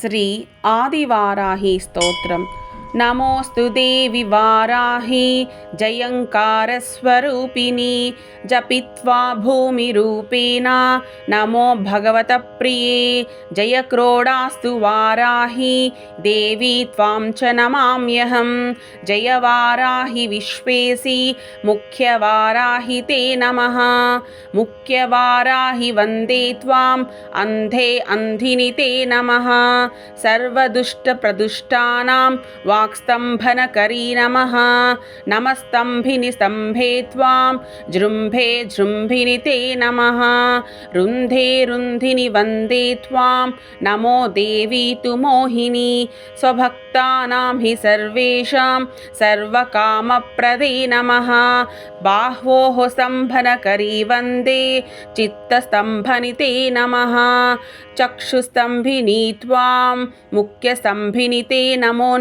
శ్రీ ఆదివారాహి స్తోత్రం नमोस्तु देवि वाराहि, जयङ्कारस्वरूपिणि, जपित्वा भूमिरूपेण। नमो भगवतप्रिये, जयक्रोडास्तु वाराहि, देवी त्वां च नमाम्यहं। जय वाराहि विश्वेसि, मुख्यवाराहि ते नमः। मुख्यवाराहि वंदे त्वाम्, अन्धे अन्धिनि ते नमः। सर्वदुष्टप्रदुष्टानां, वा సర్వదుష్టప్రదుష్టానాం వాక్స్తంభనకరీ నమః నమస్తంభిని స్తంభే త్వాం జృంభే జృంభిని తే నమః రుంధే రుంధిని వందే త్వాం నమో దేవీ తు మోహిని స్వభక్తానాం హి సర్వేషాం సర్వకామప్రదే నమః బాహ్వోః స్తంభనకరీ వందే చిత్తస్తంభని తే నమః చక్షుస్తంభిని త్వాం ముఖ్యస్తంభిని తే నమో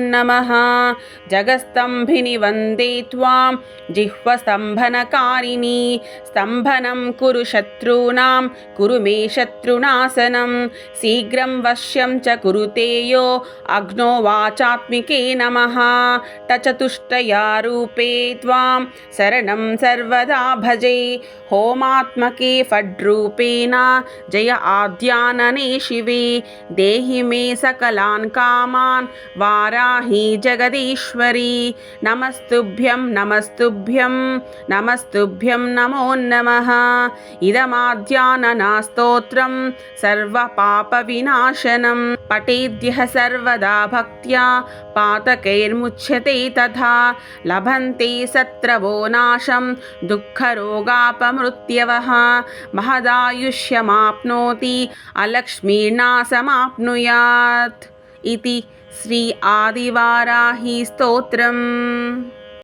నమః జగస్తంభిని వందే త్వాం జిహ్వస్తంభనకారిణి స్తంభనం కురు శత్రూనాం కురు మే శత్రునాశనం శీఘ్రం వశ్యం చ కురుతేయో అగ్నో వాచాత్మికే నమః టచతుష్టయా రూపే త్వాం శరణం సర్వదా భజే హోమాత్మకే ఫడ్రూపేణ జయ ఆద్యాననే శివే దేహి మే సకలాన్ కామాన్ వారాహి జగదీశ్వరి నమస్తుభ్యం నమస్తుభ్యం నమస్తుభ్యం నమో నమ ఇదమాధ్యాననాస్తోత్రం సర్వపాపవినాశనం పఠేద్య సర్వదా భక్త్యా పాతకైర్ముచ్యతే తథా లభంతే సత్రవో నాశం దుఃఖరోగాపమృత్యవ మహదాయుష్యమాప్నోతి అలక్ష్మీర్నాశమాప్నుయాత్ इति श्री आदिवाराही स्तोत्रम्